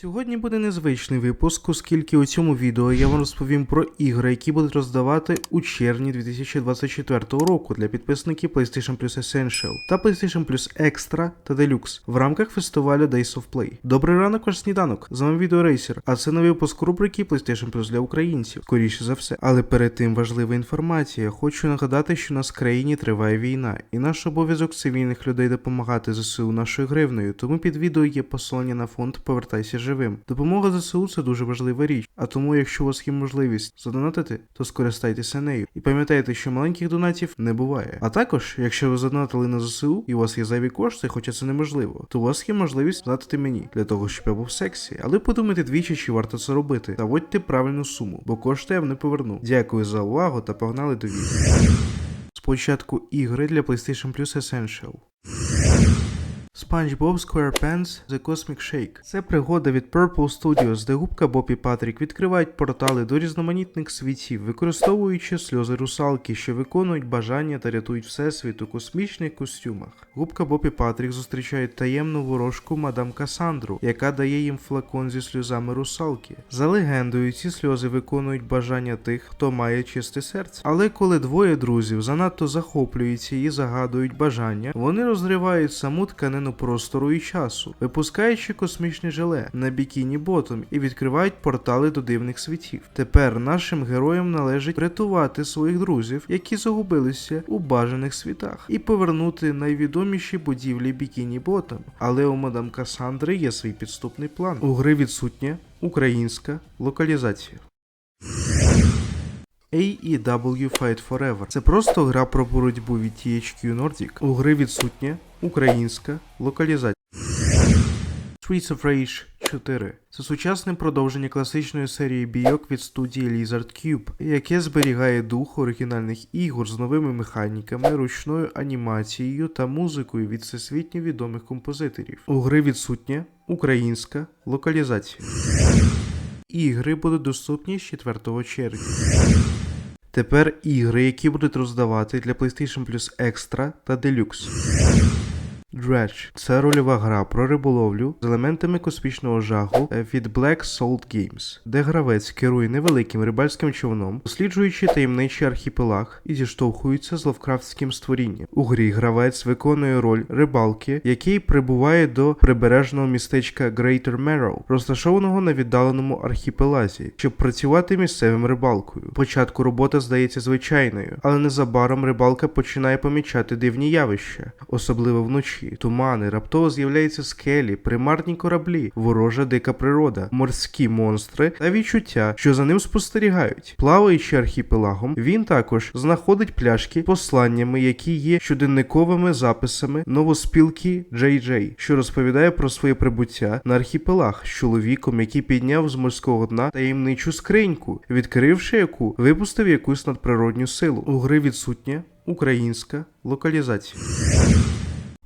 Сьогодні буде незвичний випуск, оскільки у цьому відео я вам розповім про ігри, які будуть роздавати у червні 2024 року для підписників PlayStation Plus Essential та PlayStation Plus Extra та Deluxe в рамках фестивалю Days of Play. Добрий ранок, ваш сніданок. З вами відеорейсер, а це новий випуск рубрики PlayStation Plus для українців, скоріше за все. Але перед тим важлива інформація. Хочу нагадати, що у нас в країні триває війна, і наш обов'язок цивільних людей допомагати ЗСУ нашою гривною. Тому під відео є посилання на фонд Повертайся живим. Допомога ЗСУ це дуже важлива річ. А тому, якщо у вас є можливість задонатити, то скористайтеся нею. І пам'ятайте, що маленьких донатів не буває. А також, якщо ви задонатили на ЗСУ і у вас є зайві кошти, хоча це неможливо, то у вас є можливість донатити мені для того, щоб я був сексі. Але подумайте двічі, чи варто це робити. Та вводьте правильну суму, бо кошти я вам не поверну. Дякую за увагу та погнали до відео. Спочатку ігри для PlayStation Plus Essential. SpongeBob SquarePants The Cosmic Shake. Це пригода від Purple Studios, де губка Боб і Патрік відкривають портали до різноманітних світів, використовуючи сльози русалки, що виконують бажання та рятують всесвіт у космічних костюмах. Губка Боб і Патрік зустрічають таємну ворожку мадам Касандру, яка дає їм флакон зі сльозами русалки. За легендою, ці сльози виконують бажання тих, хто має чисте серце. Але коли двоє друзів занадто захоплюються і загадують бажання, вони розривають саму тканину простору і часу, випускаючи космічне желе на бікіні ботом і відкривають портали до дивних світів. Тепер нашим героям належить врятувати своїх друзів, які загубилися у бажаних світах, і повернути найвідоміші будівлі бікіні ботом. Але у мадам Касандри є свій підступний план. У гри відсутня українська локалізація. AEW Fight Forever. Це просто гра про боротьбу від THQ Nordic. У гри відсутня українська локалізація. Streets of Rage 4. Це сучасне продовження класичної серії бійок від студії Lizard Cube, яке зберігає дух оригінальних ігор з новими механіками, ручною анімацією та музикою від всесвітньо відомих композиторів. У гри відсутня українська локалізація. Ігри будуть доступні з 4 червня. Тепер ігри, які будуть роздавати для PlayStation Plus Extra та Deluxe. Dredge – це рольова гра про риболовлю з елементами космічного жаху від Black Salt Games, де гравець керує невеликим рибальським човном, досліджуючи таємничий архіпелаг і зіштовхується з ловкрафтським створінням. У грі гравець виконує роль рибалки, який прибуває до прибережного містечка Greater Merrow, розташованого на віддаленому архіпелазі, щоб працювати місцевим рибалкою. Початку робота здається звичайною, але незабаром рибалка починає помічати дивні явища, особливо вночі. Тумани, раптово з'являються скелі, примарні кораблі, ворожа дика природа, морські монстри та відчуття, що за ним спостерігають. Плаваючи архіпелагом, він також знаходить пляшки посланнями, які є щоденниковими записами новоспілки Джей Джей, що розповідає про своє прибуття на архіпелаг з чоловіком, який підняв з морського дна таємничу скриньку, відкривши яку випустив якусь надприродню силу. У гри відсутня українська локалізація.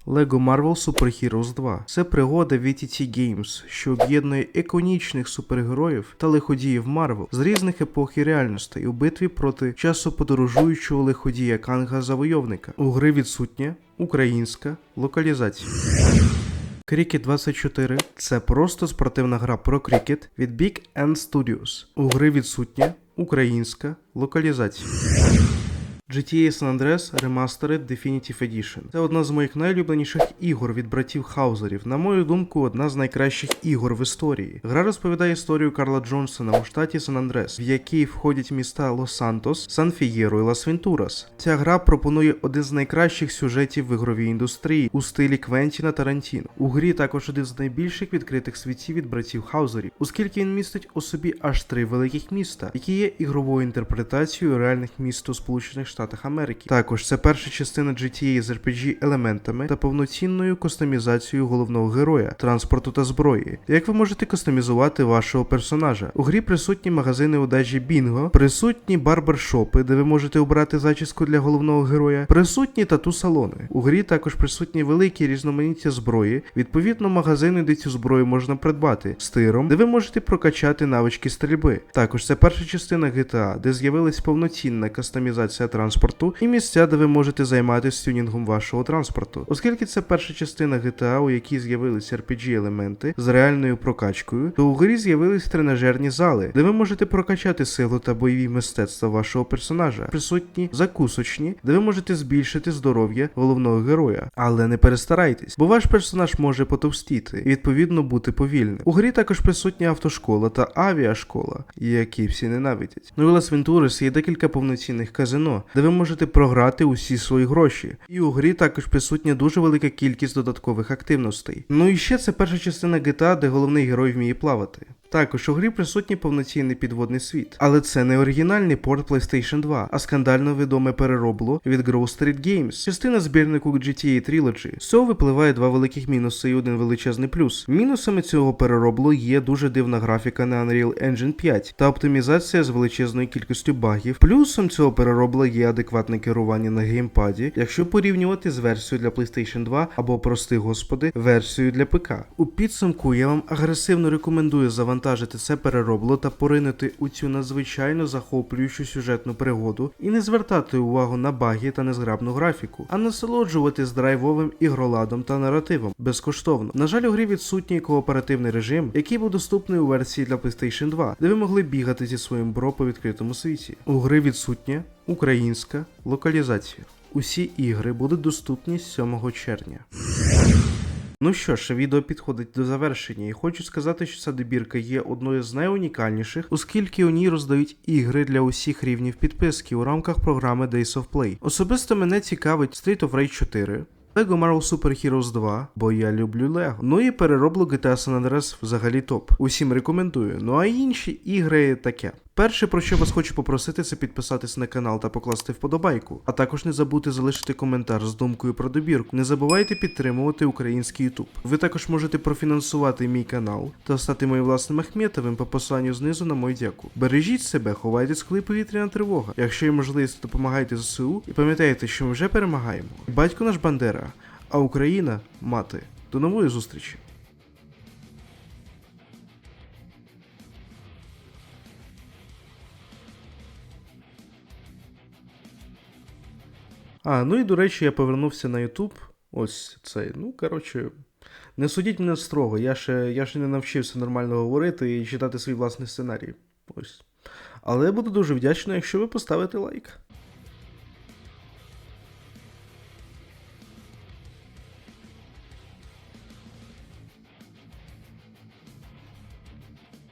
Lego Marvel Super Heroes 2 це пригода від ET Games, що об'єднує іконічних супергероїв та лиходіїв Марвел з різних епох і реальностей у битві проти часоподорожуючого лиходія Канга Завойовника. У гри відсутня українська локалізація. Cricket 24 це просто спортивна гра про крикет від Big End Studios. У гри відсутня українська локалізація. GTA San Andreas Remastered Definitive Edition. Це одна з моїх найулюбленіших ігор від братів Хаузерів. На мою думку, одна з найкращих ігор в історії. Гра розповідає історію Карла Джонсона у штаті Сан Андрес, в який входять міста Лос-Сантос, Сан Фієро і Лас Вентурас. Ця гра пропонує один з найкращих сюжетів в ігровій індустрії у стилі Квентіна Тарантіно. У грі також один з найбільших відкритих світів від братів Хаузерів, оскільки він містить у собі аж три великих міста, які є ігровою інтерпретацією реальних міст у Сполучених Штатах Америки. Також це перша частина GTA з RPG елементами та повноцінною кастомізацією головного героя, транспорту та зброї. Як ви можете кастомізувати вашого персонажа? У грі присутні магазини одежі Бінго, присутні барбершопи, де ви можете обрати зачіску для головного героя, присутні тату-салони. У грі також присутні великі різноманіття зброї, відповідно магазини, де цю зброю можна придбати, з тиром, де ви можете прокачати навички стрільби. Також це перша частина GTA, де з'явилась повноцінна кастомізація транспорту транспорту і місця, де ви можете займатися тюнінгом вашого транспорту. Оскільки це перша частина GTA, у якій з'явилися RPG елементи з реальною прокачкою, то у грі з'явились тренажерні зали, де ви можете прокачати силу та бойові мистецтва вашого персонажа. Присутні закусочні, де ви можете збільшити здоров'я головного героя. Але не перестарайтесь, бо ваш персонаж може потовстіти і відповідно бути повільним. У грі також присутня автошкола та авіашкола, які всі ненавидять. І Вентурес є декілька повноцінних казино, де ви можете програти усі свої гроші. І у грі також присутня дуже велика кількість додаткових активностей. Ну і ще це перша частина GTA, де головний герой вміє плавати. Також у грі присутній повноцінний підводний світ, але це не оригінальний порт PlayStation 2, а скандально відоме переробло від Grove Street Games, частина збірнику GTA Trilogy. З цього випливає два великих мінуси і один величезний плюс. Мінусами цього перероблу є дуже дивна графіка на Unreal Engine 5 та оптимізація з величезною кількістю багів. Плюсом цього переробла є адекватне керування на геймпаді, якщо порівнювати з версією для PlayStation 2 або, прости господи, версією для ПК. У підсумку я вам агресивно рекомендую завантажити це переробло та поринути у цю надзвичайно захоплюючу сюжетну пригоду і не звертати увагу на баги та незграбну графіку, а насолоджуватись драйвовим ігроладом та наративом безкоштовно. На жаль, у грі відсутній кооперативний режим, який був доступний у версії для PlayStation 2, де ви могли бігати зі своїм бро по відкритому світі. У гри відсутня українська локалізація. Усі ігри будуть доступні з 7 червня. Ну що ж, відео підходить до завершення, і хочу сказати, що ця добірка є одною з найунікальніших, оскільки у ній роздають ігри для усіх рівнів підписки у рамках програми Days of Play. Особисто мене цікавить Street of Rage 4. Lego Marvel Super Heroes 2, бо я люблю Лего. Ну і перероблю GTA San Andreas взагалі топ. Усім рекомендую. Ну а інші ігри таке. Перше, про що вас хочу попросити, це підписатись на канал та покласти вподобайку, а також не забудьте залишити коментар з думкою про добірку. Не забувайте підтримувати український YouTube. Ви також можете профінансувати мій канал та стати моїм власним Ахметовим по посиланню знизу на мою дяку. Бережіть себе, ховайтесь, коли повітряна тривога. Якщо є можливість, допомагайте ЗСУ і пам'ятайте, що ми вже перемагаємо. Батько наш Бандера, а Україна мати. До нової зустрічі! А, ну і до речі, я повернувся на YouTube. Ось цей. Ну, коротше, не судіть мене строго. Я ще, я ще не навчився нормально говорити і читати свій власний сценарій. Ось. Але я буду дуже вдячний, якщо ви поставите лайк.